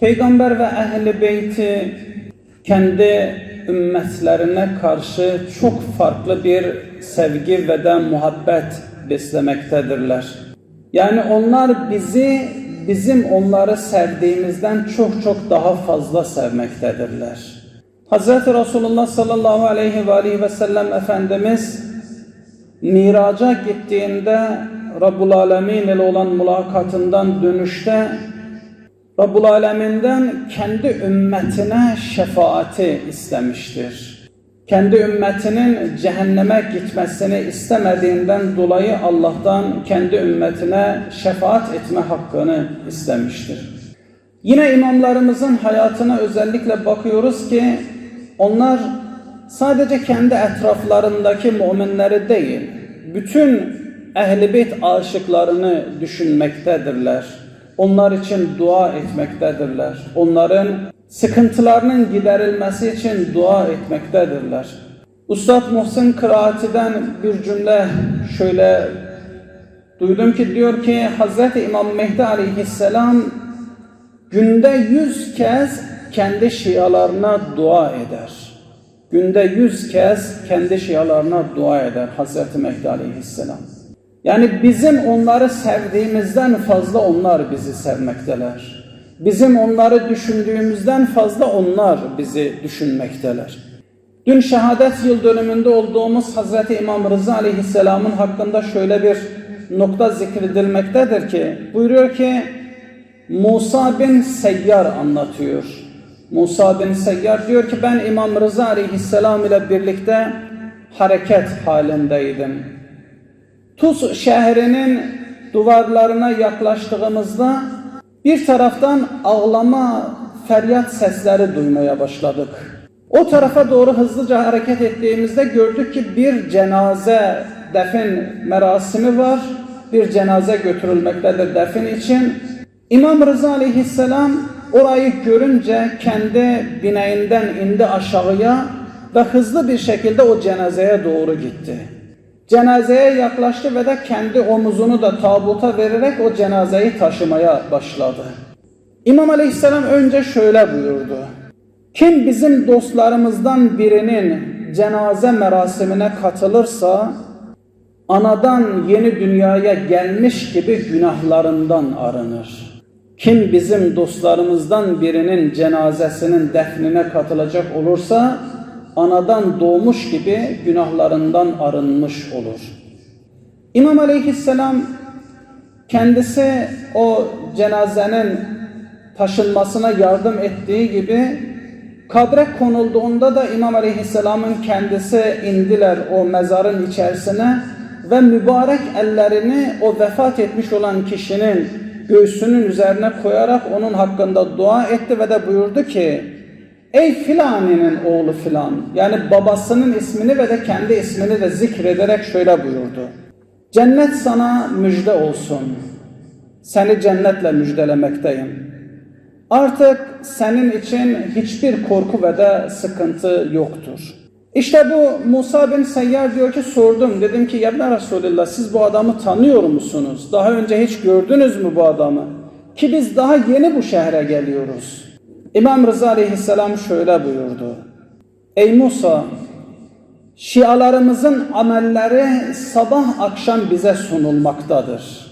Peygamber ve ehli beyti kendi ümmetlerine karşı çok farklı bir sevgi ve de muhabbet beslemektedirler. Yani onlar bizi bizim onları sevdiğimizden çok çok daha fazla sevmektedirler. Hz. Resulullah sallallahu aleyhi ve aleyhi ve sellem Efendimiz Miraca gittiğinde Rabbul Alemin ile olan mülakatından dönüşte Rabbul Alemin'den kendi ümmetine şefaati istemiştir. Kendi ümmetinin cehenneme gitmesini istemediğinden dolayı Allah'tan kendi ümmetine şefaat etme hakkını istemiştir. Yine imamlarımızın hayatına özellikle bakıyoruz ki onlar sadece kendi etraflarındaki müminleri değil, bütün ehl-i beyt aşıklarını düşünmektedirler. Onlar için dua etmektedirler. Onların sıkıntılarının giderilmesi için dua etmektedirler. Ustad Muhsin Kıraati'den bir cümle şöyle duydum ki diyor ki Hz. İmam Mehdi aleyhisselam günde yüz kez kendi şialarına dua eder. Günde yüz kez kendi şialarına dua eder Hz. Mehdi aleyhisselam. Yani bizim onları sevdiğimizden fazla onlar bizi sevmekteler. Bizim onları düşündüğümüzden fazla onlar bizi düşünmekteler. Dün şehadet yıl dönümünde olduğumuz Hz. İmam Rıza Aleyhisselam'ın hakkında şöyle bir nokta zikredilmektedir ki buyuruyor ki Musa bin Seyyar anlatıyor. Musa bin Seyyar diyor ki ben İmam Rıza Aleyhisselam ile birlikte hareket halindeydim. Tuz şehrinin duvarlarına yaklaştığımızda bir taraftan ağlama, feryat sesleri duymaya başladık. O tarafa doğru hızlıca hareket ettiğimizde gördük ki bir cenaze defin merasimi var. Bir cenaze götürülmektedir defin için. İmam Rıza aleyhisselam orayı görünce kendi bineğinden indi aşağıya ve hızlı bir şekilde o cenazeye doğru gitti. Cenazeye yaklaştı ve de kendi omuzunu da tabuta vererek o cenazeyi taşımaya başladı. İmam Aleyhisselam önce şöyle buyurdu. Kim bizim dostlarımızdan birinin cenaze merasimine katılırsa anadan yeni dünyaya gelmiş gibi günahlarından arınır. Kim bizim dostlarımızdan birinin cenazesinin defnine katılacak olursa anadan doğmuş gibi günahlarından arınmış olur. İmam Aleyhisselam kendisi o cenazenin taşınmasına yardım ettiği gibi kabre konulduğunda da İmam Aleyhisselam'ın kendisi indiler o mezarın içerisine ve mübarek ellerini o vefat etmiş olan kişinin göğsünün üzerine koyarak onun hakkında dua etti ve de buyurdu ki Ey filaninin oğlu filan yani babasının ismini ve de kendi ismini de zikrederek şöyle buyurdu. Cennet sana müjde olsun. Seni cennetle müjdelemekteyim. Artık senin için hiçbir korku ve de sıkıntı yoktur. İşte bu Musa bin Seyyar diyor ki sordum. Dedim ki ya Resulallah siz bu adamı tanıyor musunuz? Daha önce hiç gördünüz mü bu adamı? Ki biz daha yeni bu şehre geliyoruz. İmam Rıza aleyhisselam şöyle buyurdu. Ey Musa! Şialarımızın amelleri sabah akşam bize sunulmaktadır.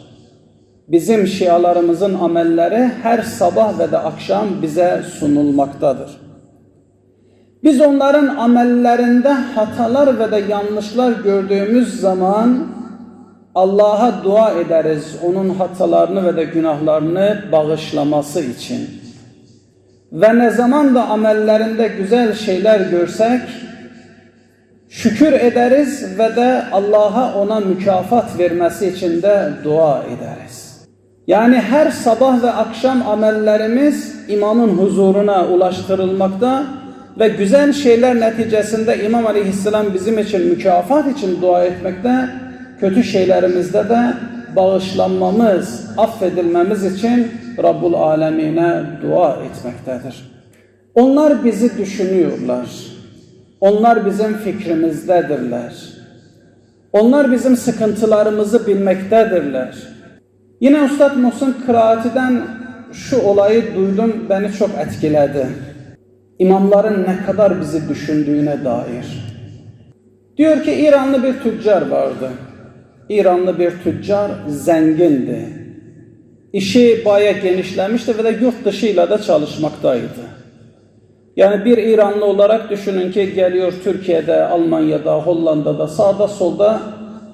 Bizim şialarımızın amelleri her sabah ve de akşam bize sunulmaktadır. Biz onların amellerinde hatalar ve de yanlışlar gördüğümüz zaman Allah'a dua ederiz onun hatalarını ve de günahlarını bağışlaması için. Ve ne zaman da amellerinde güzel şeyler görsek şükür ederiz ve de Allah'a ona mükafat vermesi için de dua ederiz. Yani her sabah ve akşam amellerimiz imamın huzuruna ulaştırılmakta ve güzel şeyler neticesinde İmam Aleyhisselam bizim için mükafat için dua etmekte, kötü şeylerimizde de bağışlanmamız, affedilmemiz için Rabbul Alemine dua etmektedir. Onlar bizi düşünüyorlar. Onlar bizim fikrimizdedirler. Onlar bizim sıkıntılarımızı bilmektedirler. Yine Ustad Muhsin Kıraati'den şu olayı duydum, beni çok etkiledi. İmamların ne kadar bizi düşündüğüne dair. Diyor ki İranlı bir tüccar vardı. İranlı bir tüccar zengindi. İşi baya genişlemişti ve de yurt dışıyla da çalışmaktaydı. Yani bir İranlı olarak düşünün ki geliyor Türkiye'de, Almanya'da, Hollanda'da, sağda solda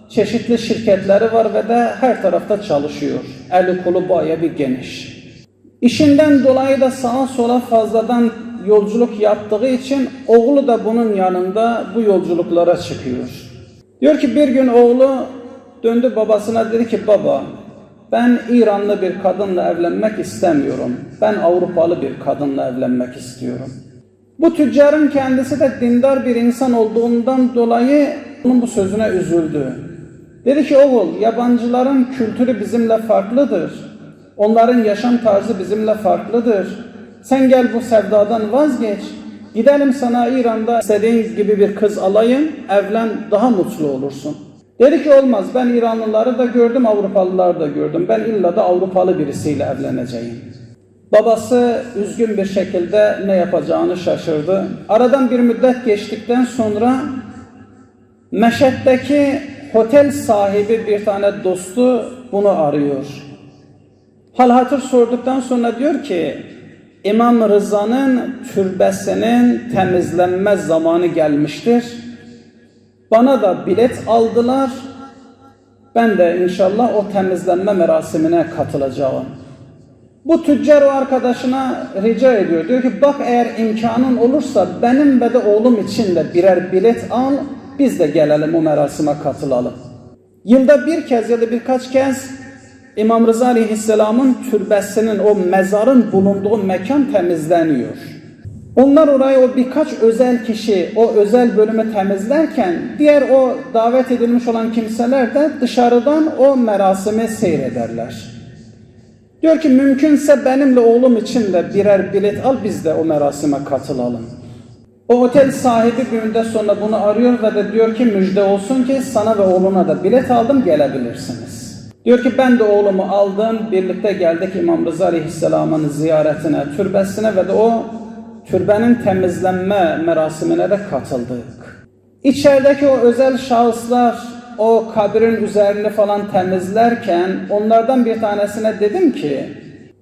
çeşitli şirketleri var ve de her tarafta çalışıyor. Eli kolu baya bir geniş. İşinden dolayı da sağa sola fazladan yolculuk yaptığı için oğlu da bunun yanında bu yolculuklara çıkıyor. Diyor ki bir gün oğlu döndü babasına dedi ki baba ben İranlı bir kadınla evlenmek istemiyorum. Ben Avrupalı bir kadınla evlenmek istiyorum. Bu tüccarın kendisi de dindar bir insan olduğundan dolayı onun bu sözüne üzüldü. Dedi ki oğul yabancıların kültürü bizimle farklıdır. Onların yaşam tarzı bizimle farklıdır. Sen gel bu sevdadan vazgeç. Gidelim sana İran'da istediğin gibi bir kız alayım, evlen daha mutlu olursun. Dedi ki olmaz ben İranlıları da gördüm, Avrupalıları da gördüm. Ben illa da Avrupalı birisiyle evleneceğim. Babası üzgün bir şekilde ne yapacağını şaşırdı. Aradan bir müddet geçtikten sonra Meşet'teki otel sahibi bir tane dostu bunu arıyor. Hal hatır sorduktan sonra diyor ki İmam Rıza'nın türbesinin temizlenme zamanı gelmiştir. Bana da bilet aldılar. Ben de inşallah o temizlenme merasimine katılacağım. Bu tüccar o arkadaşına rica ediyor. Diyor ki bak eğer imkanın olursa benim ve de oğlum için de birer bilet al. Biz de gelelim o merasime katılalım. Yılda bir kez ya da birkaç kez İmam Rıza Aleyhisselam'ın türbesinin o mezarın bulunduğu mekan temizleniyor. Onlar orayı o birkaç özel kişi o özel bölümü temizlerken diğer o davet edilmiş olan kimseler de dışarıdan o merasimi seyrederler. Diyor ki mümkünse benimle oğlum için de birer bilet al biz de o merasime katılalım. O otel sahibi bir müddet sonra bunu arıyor ve de diyor ki müjde olsun ki sana ve oğluna da bilet aldım gelebilirsiniz. Diyor ki ben de oğlumu aldım birlikte geldik İmam Rıza Aleyhisselam'ın ziyaretine, türbesine ve de o türbenin temizlenme merasimine de katıldık. İçerideki o özel şahıslar o kabrin üzerini falan temizlerken onlardan bir tanesine dedim ki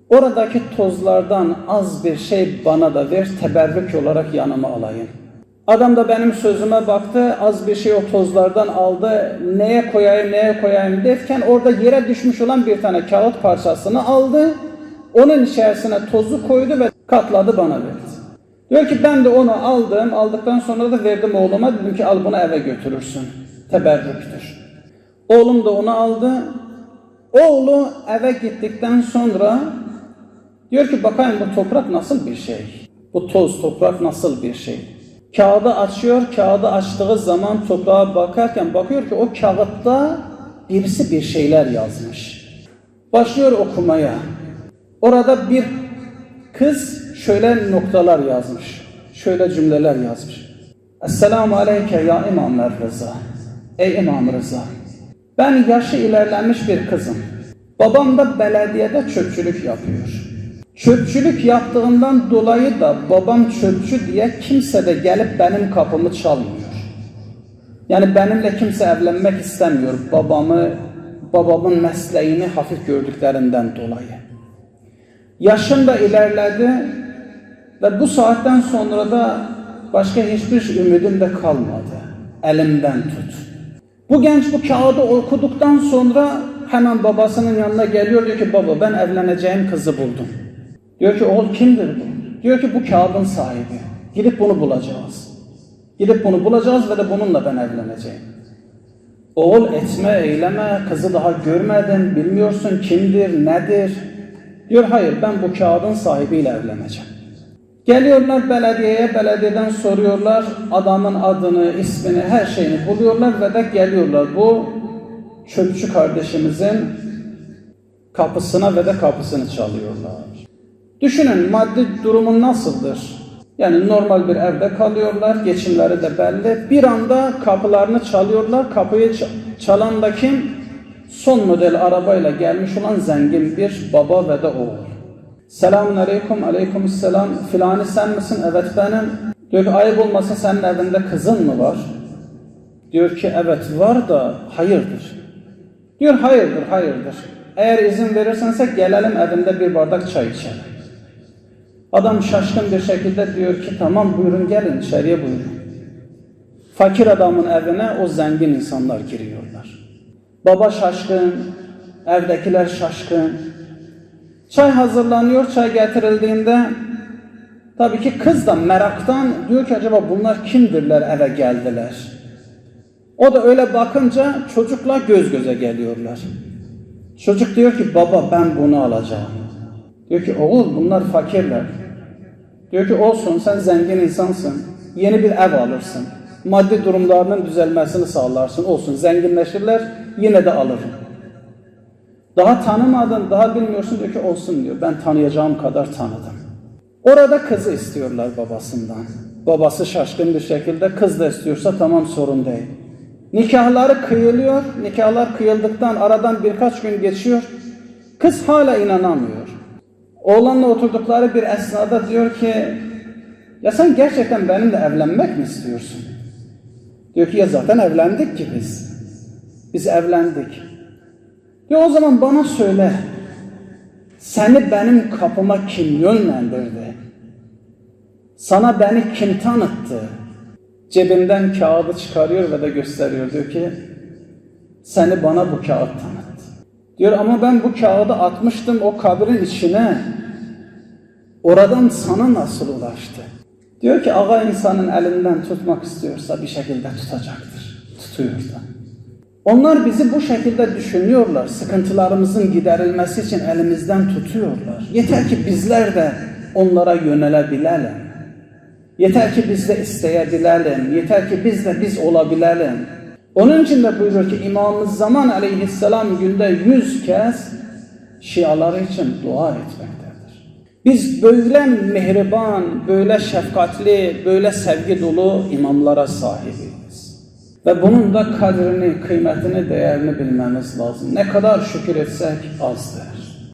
oradaki tozlardan az bir şey bana da ver teberrük olarak yanıma alayım. Adam da benim sözüme baktı az bir şey o tozlardan aldı neye koyayım neye koyayım derken orada yere düşmüş olan bir tane kağıt parçasını aldı onun içerisine tozu koydu ve katladı bana verdi. Diyor ki ben de onu aldım aldıktan sonra da verdim oğluma dedim ki al bunu eve götürürsün teberrüktür. Oğlum da onu aldı. Oğlu eve gittikten sonra diyor ki bakayım bu toprak nasıl bir şey? Bu toz toprak nasıl bir şey? Kağıdı açıyor, kağıdı açtığı zaman toprağa bakarken bakıyor ki o kağıtta birisi bir şeyler yazmış. Başlıyor okumaya. Orada bir kız şöyle noktalar yazmış. Şöyle cümleler yazmış. Esselamu aleyke ya İmam Rıza. Ey İmam Rıza. Ben yaşı ilerlenmiş bir kızım. Babam da belediyede çöpçülük yapıyor. Çöpçülük yaptığından dolayı da babam çöpçü diye kimse de gelip benim kapımı çalmıyor. Yani benimle kimse evlenmek istemiyor babamı, babamın mesleğini hafif gördüklerinden dolayı. Yaşım da ilerledi ve bu saatten sonra da başka hiçbir ümidim de kalmadı. Elimden tut. Bu genç bu kağıdı okuduktan sonra hemen babasının yanına geliyor diyor ki baba ben evleneceğim kızı buldum. Diyor ki oğul kimdir bu? Diyor ki bu kağıdın sahibi. Gidip bunu bulacağız. Gidip bunu bulacağız ve de bununla ben evleneceğim. Oğul etme, eyleme, kızı daha görmedin, bilmiyorsun kimdir, nedir. Diyor hayır ben bu kağıdın sahibiyle evleneceğim. Geliyorlar belediyeye, belediyeden soruyorlar adamın adını, ismini, her şeyini buluyorlar ve de geliyorlar. Bu çöpçü kardeşimizin kapısına ve de kapısını çalıyorlar. Düşünün maddi durumun nasıldır? Yani normal bir evde kalıyorlar, geçimleri de belli. Bir anda kapılarını çalıyorlar, kapıyı çalan da kim? Son model arabayla gelmiş olan zengin bir baba ve de oğul. Selamun aleyküm, aleyküm selam. Filani sen misin? Evet benim. Diyor ki ayıp olmasa senin evinde kızın mı var? Diyor ki evet var da hayırdır. Diyor hayırdır, hayırdır. Eğer izin verirsense gelelim evinde bir bardak çay içelim. Adam şaşkın bir şekilde diyor ki tamam buyurun gelin içeriye buyurun. Fakir adamın evine o zengin insanlar giriyorlar. Baba şaşkın, evdekiler şaşkın. Çay hazırlanıyor, çay getirildiğinde tabii ki kız da meraktan diyor ki acaba bunlar kimdirler eve geldiler. O da öyle bakınca çocukla göz göze geliyorlar. Çocuk diyor ki baba ben bunu alacağım. Diyor ki oğul bunlar fakirler. Diyor ki olsun sen zengin insansın. Yeni bir ev alırsın. Maddi durumlarının düzelmesini sağlarsın. Olsun zenginleşirler yine de alırım. Daha tanımadın, daha bilmiyorsun diyor ki olsun diyor. Ben tanıyacağım kadar tanıdım. Orada kızı istiyorlar babasından. Babası şaşkın bir şekilde kız da istiyorsa tamam sorun değil. Nikahları kıyılıyor. Nikahlar kıyıldıktan aradan birkaç gün geçiyor. Kız hala inanamıyor. Oğlanla oturdukları bir esnada diyor ki ya sen gerçekten benimle evlenmek mi istiyorsun? Diyor ki ya zaten evlendik ki biz. Biz evlendik. Ya o zaman bana söyle. Seni benim kapıma kim yönlendirdi? Sana beni kim tanıttı? Cebinden kağıdı çıkarıyor ve de gösteriyor. Diyor ki seni bana bu kağıt tanıttı. Diyor ama ben bu kağıdı atmıştım o kabrin içine. Oradan sana nasıl ulaştı? Diyor ki ağa insanın elinden tutmak istiyorsa bir şekilde tutacaktır. Tutuyor da. Onlar bizi bu şekilde düşünüyorlar. Sıkıntılarımızın giderilmesi için elimizden tutuyorlar. Yeter ki bizler de onlara yönelebilelim. Yeter ki biz de isteyebilelim. Yeter ki biz de biz olabilelim. Onun için de buyuruyor ki İmamımız Zaman aleyhisselam günde yüz kez Şiaları için dua etmektedir. Biz böyle mehriban, böyle şefkatli, böyle sevgi dolu imamlara sahibiz. Ve bunun da kadrini, kıymetini, değerini bilmemiz lazım. Ne kadar şükür etsek azdır.